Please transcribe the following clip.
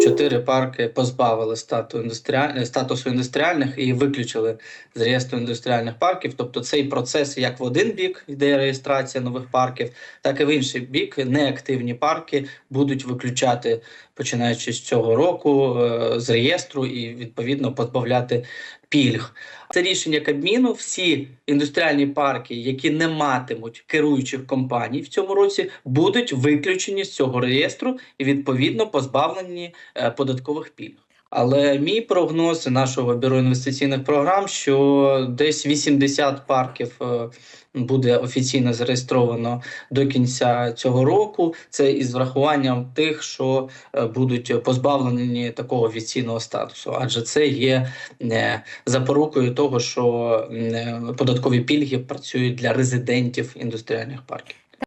Чотири парки позбавили індустріаль... статусу індустріальних і виключили з реєстру індустріальних парків. Тобто цей процес як в один бік йде реєстрація нових парків, так і в інший бік неактивні парки будуть виключати, починаючи з цього року, е, з реєстру і відповідно позбавляти пільг. Це рішення Кабміну. Всі індустріальні парки, які не матимуть керуючих компаній в цьому році, будуть виключені з цього реєстру і відповідно позбавлені е, податкових пільг. Але мій прогноз нашого бюро інвестиційних програм, що десь 80 парків е, буде офіційно зареєстровано до кінця цього року. Це із врахуванням тих, що е, будуть позбавлені такого офіційного статусу, адже це є е, запорукою того, що податкові пільги працюють для резидентів індустріальних парків.